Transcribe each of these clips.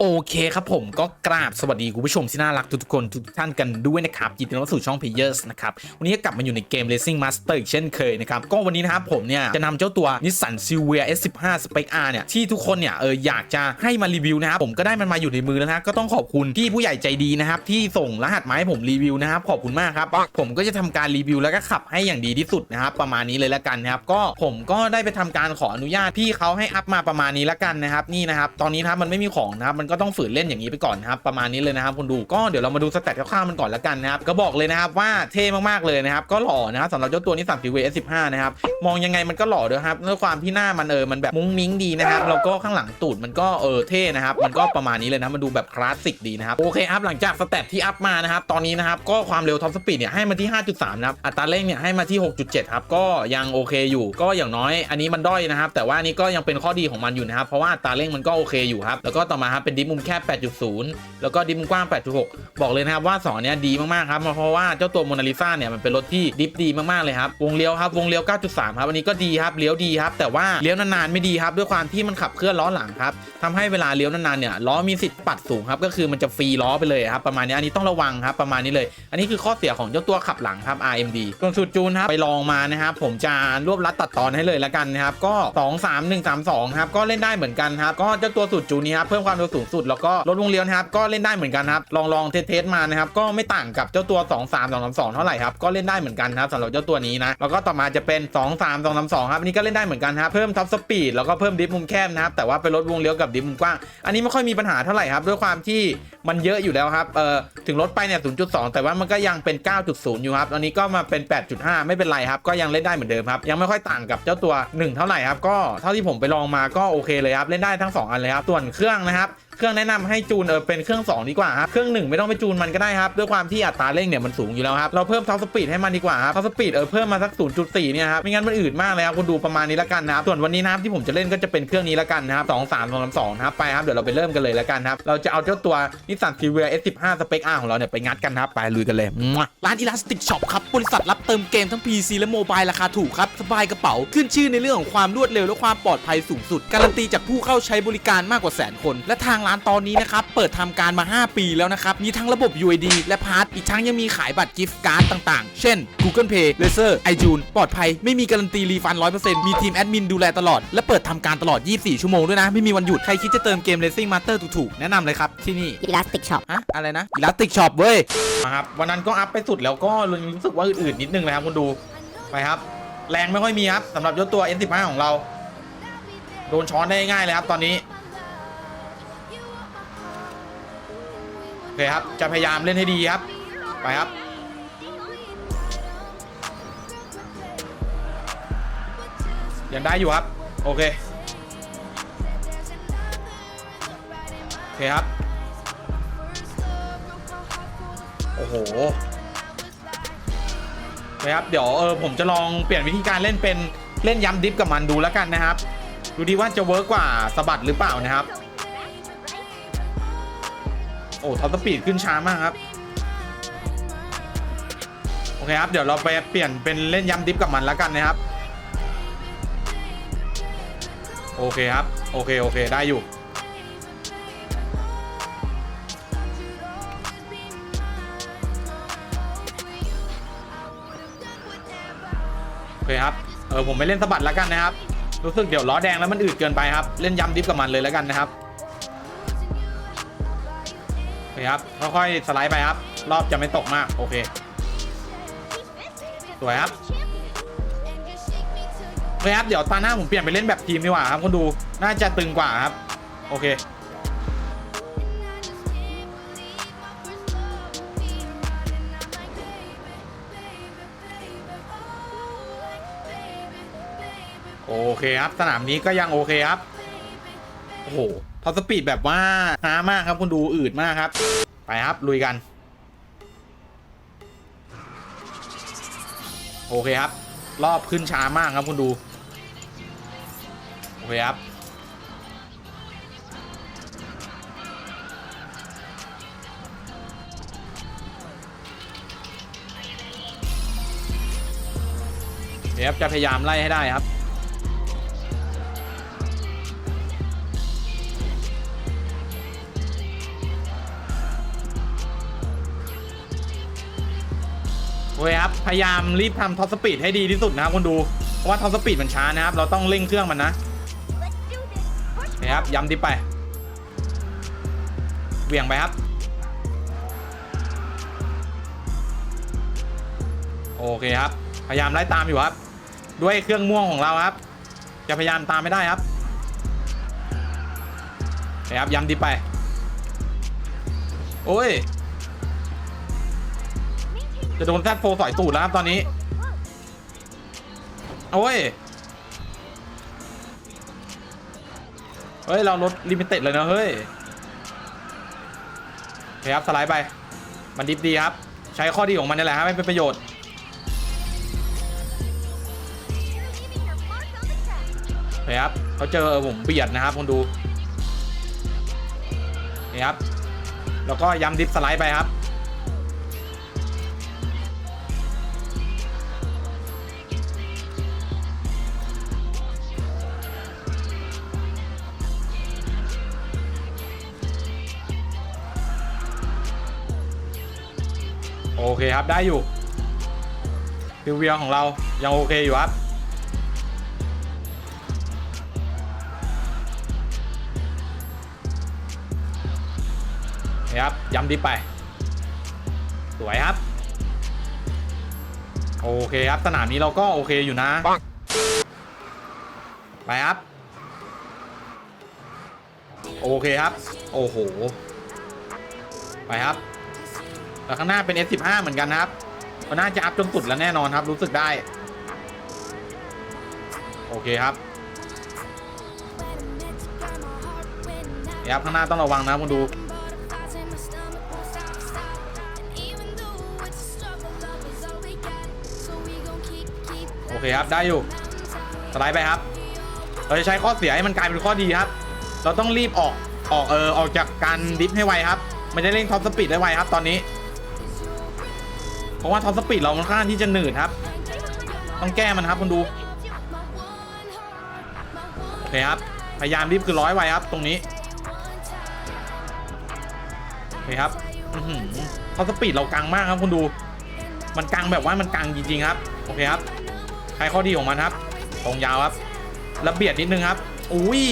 โอเคครับผมก็กราบสวัสดีคุณผู้ชมที่น่ารักทุกๆคนทุกท่านกันด้วยนะครับยินดีต้อนรับสู่ช่อง Players นะครับ วันนี้ก็กลับมาอยู่ในเกม Racing Master อีกเช่นเคยนะครับ ก็วันนี้นะครับผมเนี่ย จะนำเจ้าตัว Nissan Silvia S15 Spec R เนี่ย ที่ทุกคนเนี่ย เอออยากจะให้มารีวิวนะครับ ผมก็ได้มันมาอยู่ในมือแล้วนะก็ต้องขอบคุณพี่ผู้ใหญ่ใจดีนะครับ ที่ส่งรหัสมาให้ผมรีวิวนะครับขอบคุณมากครับผมก็จะทำการรีวิวแล้วก็ขับให้อย่างดีที่สุดนะครับประมาณนี้เลยแล้วกันนะครับก็ผมก็ได้ไปทำการขออนุญาตพี่เขาให้อัพมาประมาณนี้แล้วกันนะครับนี่นะครับตอนนี้นะครับมันไม่มีของนะครับมันก็ต้องฝืนเล่นอย่างนี้ไปก่อนนะครับประมาณนี้เลยนะครับคุณดูก็เดี๋ยวเรามาดูสเตตคร่าวๆมันก่อนล้วกันนะครับก็บอกเลยนะครับว่าเท่มากๆเลยนะครับก็หล่อนะครับสำหรับเจ้าตัวนี้สั่งฟิวเว S15 นะครับมองยังไงมันก็หล่อด้วยครับด้วยความที่หน้ามันเออมันแบบมุ้งมิ้งดีนะครับแล้วก็ข้างหลังตูดมันก็เออเท่นะครับมันก็ประมาณนี้เลยนะมันดูแบบคลาสสิกดีนะครับโอเคครับหลังจากสเตตที่อัพมานะครับตอนนี้นะครับก็ความเร็วท็อปสปีดเนี่ยให้มาที่ 5.3นะครับอัตราเร่งเนี่ยให้มาที่ 6.7 ครับ ก็ยังโอเคอยู่ก็อย่างน้อยอันนี้มันด้อยนะครับแต่ว่านนี้ก็ยังเป็นข้อดีของมันอยู่นะครับเพราะว่าอัตราเร่งมันก็โอเคอยู่ครับแล้วก็ต่อมาครับเป็นดิฟมุมแคบ 8.0 แล้วก็ดิฟมุมกว้าง 8.6 บอกเลยนะครับว่า2อันเนี้ยดีมากๆครับเพราะว่าเจ้าตัวโมนาลิซาเนี่ยมันเป็นรถที่ดิฟดีมากๆเลยครับวงเลี้ยวครับวงเลี้ยว 9.3 ครับอันนี้ก็ดีครับเลี้ยวดีครับแต่ว่าเลี้ยวนานๆไม่ดีครับด้วยความที่มันขับเคลื่อนล้อหลังครับทำให้เวลาเลี้ยวนานๆเนี่ยล้อมีสิทธิ์ปัดสูงครับก็คือมันจะฟรีล้อไปเลยครับประมาณนี้อันนี้ต้องระวังครับประมาณนี้เลย อันนี้คือข้อเสียของเจ้าตัวขับหลังครับ RMD ส่วนสูตรจูนครับไปลองมานะครับผมจะรวบรัดตัดตอนให้เลยละกันนะครับก็ 2 3 1 3 2ครับก็เล่นได้เหมือนกันครับก็เจ้าตัวสูตรจูนนี้ครับเพิ่มความเร็วสูงสุด แล้วก็ลดวงเลี้ยวนะครับก็เล่นได้เหมือนกันครับลองลองเทสมานะครับก็ไม่ต่างกับเจ้าตัว 2 3 2 3 2 เท่าไหร่ครับก็เล่นได้เหมือนกันครับสำหรับเจ้าตัวนี้นะแล้วก็ต่อมาจะเป็น 2 3 2 3 2ครับอันนี้ก็เล่นได้เหมือนกันครับเพิ่มท็อปสปีดแล้วก็เพิ่มดิฟมุมแคบนะครับแต่ว่าไปลดวงเลี้ยวกับดิฟมุมกว้างอันนี้ไม่ค่อยมีปัญหาเท่าไหร่ครับด้วยความที่มันเยอะอยู่แล้วครับเอ่อถึงลดไปเนี่ย0.2 แต่ว่ามันก็ยังเป็น 9.0 อยู่ครับอันนี้ก็มาเป็น 8.5 ไม่เป็นไรครับก็ยังเล่นได้เหมือนเดิมครับยังไม่ค่อยต่างกับเจ้าตัว 1 เท่าไหร่ครับก็เท่าที่ผมไปลองมาก็โอเคเลยครับเล่นได้ทั้ง 2 อันเลยครับส่วนเครื่องนะครับเครื่องแนะนำให้จูนเออเป็นเครื่อง 2 ดีกว่าครับ เครื่อง1ไม่ต้องไปจูนมันก็ได้ครับ ด้วยความที่อัตราเร่งเนี่ยมันสูงอยู่แล้วครับ เราเพิ่มท็อปสปีดให้มันดีกว่าครับท็อปสปีดเออเพิ่มมาสัก 0.4 เนี่ยครับ ไม่งั้นมันอืดมากเลยครับคุณดูประมาณนี้ล้วกันนะครับ ส่วนวันนี้นะครับที่ผมจะเล่นก็จะเป็นเครื่องนี้ล้วกันนะครับ 2 3 2 2นะครับ ไปครับ เดี๋ยวเราไปเริ่มกันเลยล้วกันครับ เราจะเอาเจ้าตัวนิสสันซีเวีย S15 สเปค R ของเราเนี่ยไปงัดกันครับ ไปลุยกันเลยร้าน Elastic Shop ครับ บริษัทรับเติมเกมทั้ง PC และโมบายราคาถูกครับ สบายกระเป๋า ขึ้นชื่อในเรื่องของความรวดเร็วและความปลอดภัยสูงสุด การันตีจากผู้เข้าใช้บริการมากกว่าแสนคน และทางร้านตอนนี้นะครับ เปิดทำการมา 5 ปีแล้วนะครับ มีทั้งระบบ UID และพาร์ทอีกทั้งยังมีขายบัตรกิฟต์การ์ดต่างๆ เช่น Google Play Laser iTunes ปลอดภัย ไม่มีการันตีรีฟัน100%มีทีมแอดมินดูแลตลอด และเปิดทำการตลอด 24 ชั่วโมงด้วยนะ ไม่มีวันหยุด ใครคิดจะเติมเกม Racing Master ถูกๆ แนะนำเลยครับที่นี่ Elastic Shop ฮะอะไรนะ Elastic Shop เว้ยนะครับวันนั้นก็อัพไปสุดแล้วก็รู้สึกว่าอืดๆนิดนึงนะครับคุณดูไปครับ แรงไม่ค่อยมีครับสำหรับเจ้าตัว N15 ของเรา โดนช้อนได้ง่ายเลยครับตอนนี้ เคครับ จะพยายามเล่นให้ดีครับ ไปครับ ยังได้อยู่ครับ โอเค โอเคครับ โอ้โหนะครับ เดี๋ยวเออผมจะลองเปลี่ยนวิธีการเล่นเป็นเล่นย้ำดิฟกับมันดูแล้วกันนะครับ ดูดีว่าจะเวิร์กกว่าสะบัดหรือเปล่านะครับ อ้ท็อปสปีดขึ้นช้ามากครับ โอเคครับ เดี๋ยวเราไปเปลี่ยนเป็นเล่นย้ำดิฟกับมันแล้วกันนะครับ โอเคครับ โอเค โอเค ได้อยู่ โอเคครับ เออผมไม่เล่นสะบัดแล้วกันนะครับ รู้สึกเดี๋ยวล้อแดงแล้วมันอืดเกินไปครับ เล่นย้ำดิฟกับมันเลยแล้วกันนะครับ เคครับ ค่อยๆสไลด์ไปครับ รอบจะไม่ตกมาก โอเค สวยครับโอเคครับ เดี๋ยวตาหน้าผมเปลี่ยนไปเล่นแบบทีมดีกว่าครับคนดู น่าจะตึงกว่าครับ โอเคโอเคครับ สนามนี้ก็ยังโอเคครับ โอ้โห ท็อปสปีดแบบว่าช้ามากครับคุณดูอืดมากครับ ไปครับลุยกัน โอเคครับ รอบขึ้นช้ามากครับคุณดู โอเคครับเดี๋ยวจะพยายามไล่ให้ได้ครับ โอเคครับ พยายามรีบทำท็อปสปีดให้ดีที่สุดนะครับคุณดู เพราะว่าท็อปสปีดมันช้านะครับ เราต้องเร่งเครื่องมันนะโอเครับย้ำดิไปเหวี่ยงไปครับ โอเคครับ พยายามไล่ตามอยู่ครับ ด้วยเครื่องม่วงของเราครับ จะพยายามตามไม่ได้ครับโอเครับย้ำดิไป โอ้ย จะโดนแซดโฟสอยตูดแล้วครับตอนนี้ โอ้ย เฮ้ย เราลดลิมิเต็ดเลยนะเฮ้ยโอเคครับ สไลด์ไป มันดิฟดีครับ ใช้ข้อดีของมันนี่แหละครับให้เป็นประโยชน์ โอเคครับเขาเจอผมเบียดนะครับคุณดูนี่ครับ แล้วก็ย้ำดิฟสไลด์ไปครับ โอเคครับได้อยู่ฟิวเวียของเรายังโอเคอยู่ครับนี่ครับย้ำดิฟไป สวยครับ โอเคครับสนามนี้เราก็โอเคอยู่นะปังไปครับ โอเคครับ โอ้โห ไปครับ แล้วข้างหน้าเป็น S15 เหมือนกันนะครับก็น่าจะอัพจนสุดแล้วแน่นอนครับ รู้สึกได้ โอเคครับนะครับข้างหน้าต้องระวังนะคุณดูโอเคครับได้อยู่สไลด์ไปครับ เราจะใช้ข้อเสียให้มันกลายเป็นข้อดีครับ เราต้องรีบออกออกเออออกจากการดิฟให้ไวครับ มันจะเร่งท็อปสปีดได้ไวครับตอนนี้ ราะว่าท็อปสปีดเรามันค่อนข้างที่จะหนืดครับ ต้องแก้มันครับคุณดูโอเคครับ พยายามรีบคือร้อยไวครับ ตรงนี้โอเคครับอื้อหือท็อปสปีดเรากังมากครับคุณดู มันกังแบบว่ามันกังจริงๆครับโอเคครับใครข้อดีของมันครับ ตรงยาวครับแล้วเบียดนิดนึงครับ อุ้ย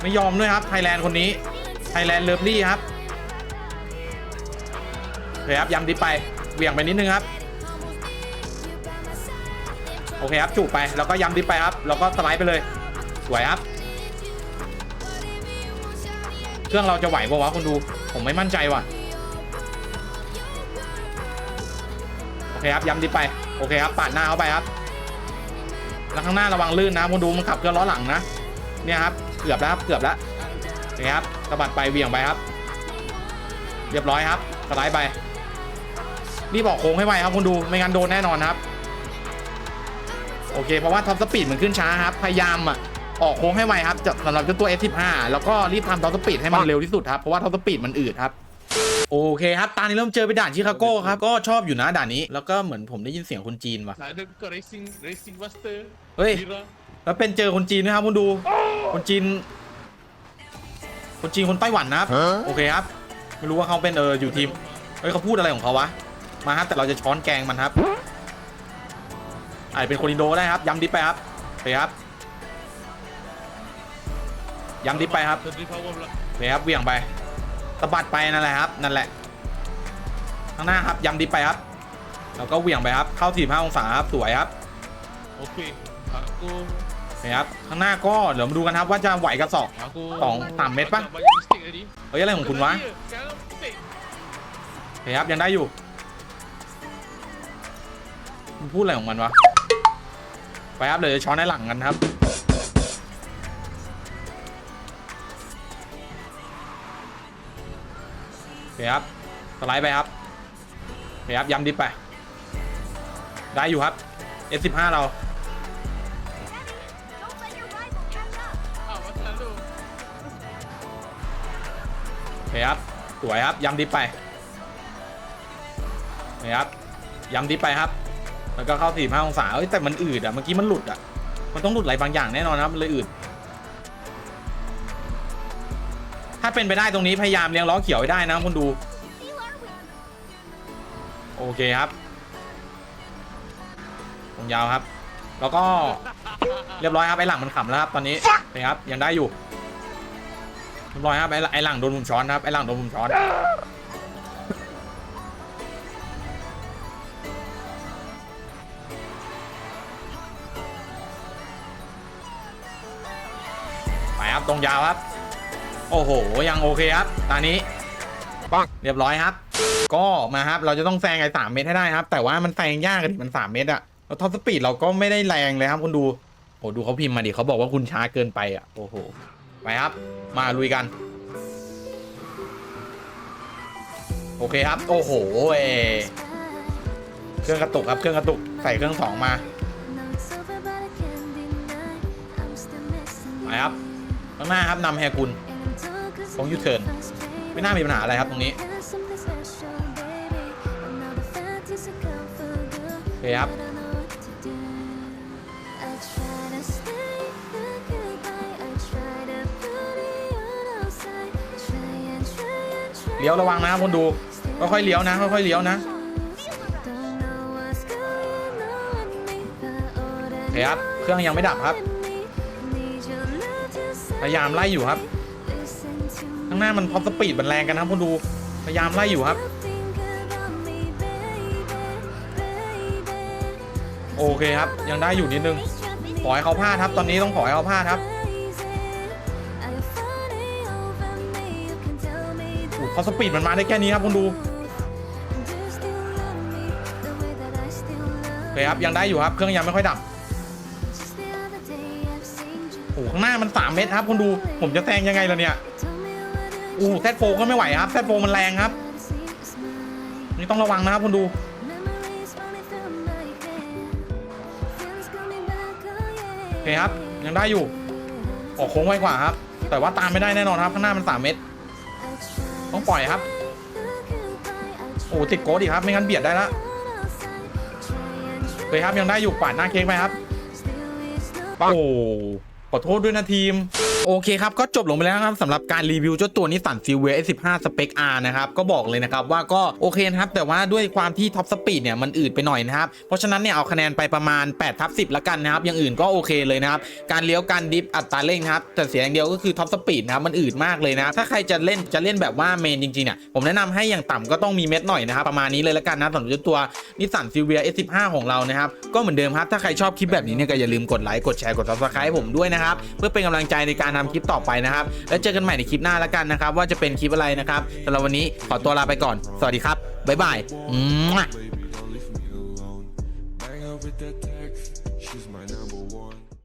ไม่ยอมด้วยครับไทยแลนด์คนนี้ไทยแลนด์เลิฟลี่ครับ โอเคครับยำดิไปเหวี่ยงไปนิดนึงครับโอเคครับจูบไปแล้วก็ยำดิไปครับแล้วก็สไลด์ไปเลย สวยครับ เครื่องเราจะไหวปะวะคุณดู ผมไม่มั่นใจว่ะโอเคครับยำดิไปโอเคครับปาดหน้าเข้าไปครับแล้วข้างหน้าระวังลื่นนะคุณดูมันขับเคลื่อนล้อหลังนะเนี่ยครับเกือบแล้วครับเกือบแล้วโอเคครับสะบัดไปเวี่ยงไปครับ เรียบร้อยครับสไลด์ไป รีบออกโค้งให้ไวครับคุณดูไม่งั้นโดนแน่นอนครับ โอเค เพราะว่าท็อปสปีดมันขึ้นช้าครับ พยายามอะออกโค้งให้ไวครับจะสำหรับเจ้าตัว S15 แล้วก็รีบทำท็อปสปีดให้มันเร็วที่สุดครับเพราะว่าท็อปสปีดมันอืดครับโอเคครับ ตอนนี้เริ่มเจอไปด่านชิคาโก้ครับ ก็ชอบอยู่นะด่านนี้ แล้วก็เหมือนผมได้ยินเสียงคนจีนว่ะ Ada kau racing racing master. เฮ้ย Lira. แล้วเป็นเจอคนจีนนะครับคุณดู คนจีน คนจีนคนไต้หวันนะครับ โอเคครับ ไม่รู้ว่าเขาเป็นเอออยู่ทีม เฮ้ยเขาพูดอะไรของเขาวะ มาครับแต่เราจะช้อนแกงมันครับอาจจะเป็นคนอินโดก็ได้ครับย้ำดิฟไปครับโอเคครับย้ำดิฟไปครับ Terdiri power pula. โอเคครับเหวี่ยงไปสะบัดไปนั่นแหละครับนั่นแหละข้างหน้าครับย้ำดิฟไปครับแล้วก็เหวี่ยงไปครับเข้า45องศาครับสวยครับ Okey. Aku โอเคครับข้างหน้าก็เดี๋ยวมาดูกันครับว่าจะไหวกระสอบ aku Tong, tam met pa? banyak banyak mistake tadi. เฮ้ยอะไรของคุณวะ Dia, Sekarang mistake. โอเคครับยังได้อยู่ มันพูดอะไรของมันวะ ไปครับเดี๋ยวจะช้อนในหลังกันครับ โอเคครับ สไลด์ไปครับ โอเคครับย้ำดิฟไป ได้อยู่ครับ S15 เรา Ah, pasal tu. โอเคครับ สวยครับย้ำดิฟไปโอเคครับย้ำดิฟไปครับ แล้วก็เข้าสี่ห้าองศาเอ้ยแต่มันอืดอะเมื่อกี้มันหลุดอะ มันต้องหลุดอะไรบางอย่างแน่นอนนะมันเลยอืดถ้าเป็นไปได้ตรงนี้พยายามเลี้ยงล้อเขียวให้ได้นะคุณดู โอเคครับตรงยาวครับ แล้วก็เรียบร้อยครับไอ้หลังมันขำแล้วครับตอนนี้นี่ครับยังได้อยู่เรียบร้อยครับไอ้ไอหลังโดนมุมช้อนครับไอ้หลังโดนมุมช้อน ตรงยาวครับ โอ้โห ยังโอเคครับ ตอนนี้ปังเรียบร้อยครับ ก็มาครับ เราจะต้องแซงไอ้สามเมตรให้ได้ครับ แต่ว่ามันแซงยากอะดิมันสามเมตรอะแล้วท็อปสปีดเราก็ไม่ได้แรงเลยครับคุณดูโอ้ดูเขาพิมพ์มาดิเขาบอกว่าคุณช้าเกินไปอะโอ้โห ไปครับ มาลุยกัน โอเคครับ โอ้โหเอยเครื่องกระตุกครับ เครื่องกระตุก ใส่เครื่องสองมา ไปครับ ข้างหน้าครับนำแฮกุลของยูเทิร์นไม่น่ามีปัญหาอะไรครับตรงนี้โอเคครับเลี้ยวระวังนะครับคนดูค่อยๆเลี้ยวนะค่อยๆเลี้ยวนะโอเคครับเครื่องยังไม่ดับครับ พยายามไล่อยู่ครับ ข้างหน้ามันท็อสปีดมันแรงกันนะครับคนดู พยายามไล่อยู่ครับ โอเคครับ ยังได้อยู่นิดนึง ขอให้เขาพลาดครับ ตอนนี้ต้องขอให้เขาพลาดครับโอ้ท็อปสปีดมันมาได้แค่นี้ครับคนดูโอเคครับยังได้อยู่ครับ เครื่องยังไม่ค่อยดับ โอ้ข้างหน้ามัน 3 เมตรครับคนดูผมจะแซงยังไงล่ะเนี่ยอู้แซดโฟก็ไม่ไหวครับแซดโฟมันแรงครับ นี่ต้องระวังนะครับคนดูโอเคครับ ยังได้อยู่ ออกโค้งไวกว่าครับ แต่ว่าตามไม่ได้แน่นอนครับ ข้างหน้ามัน 3 เมตร ต้องปล่อยครับโอ้ติดโกดอีกครับไม่งั้นเบียดได้ละโอเคครับยังได้อยู่ปาดหน้าเค้กไปครับโอ้ ขอโทษด้วยนะทีม โอเคครับก็จบลงไปแล้วนะครับสำหรับการรีวิวเจ้าตัวนิสสันซิลเวีย S15 Spec R นะครับก็บอกเลยนะครับว่าก็โอเคนะครับแต่ว่าด้วยความที่ท็อปสปีดเนี่ยมันอืดไปหน่อยนะครับเพราะฉะนั้นเนี่ยเอาคะแนนไปประมาณ8ทับ10ละกันนะครับอย่างอื่นก็โอเคเลยนะครับการเลี้ยวการดิฟอัตราเร่งนะครับแต่เสียอย่างเดียวก็คือท็อปสปีดนะครับมันอืดมากเลยนะถ้าใครจะเล่นจะเล่นแบบว่าเมนจริงๆเนี่ยผมแนะนำให้อย่างต่ำก็ต้องมีเม็ดหน่อยนะครับประมาณนี้เลยละกันนะสำหรับเจ้าตัวนิสสันซิลเวีย S15 ของเรานะครับก็เหมือนเดิมครับถ้าใครชอบคลิปแบบนี้เนี่ยก็อย่าลืมกดไลค์กดแชร์กด subscribe ผมด้วยนะครับเพื่อเป็นกำลังใจในการทำคลิปต่อไปนะครับ แล้วเจอกันใหม่ในคลิปหน้าละกันนะครับ ว่าจะเป็นคลิปอะไรนะครับสำหรับวันนี้ขอตัวลาไปก่อน สวัสดีครับบ๊ายบาย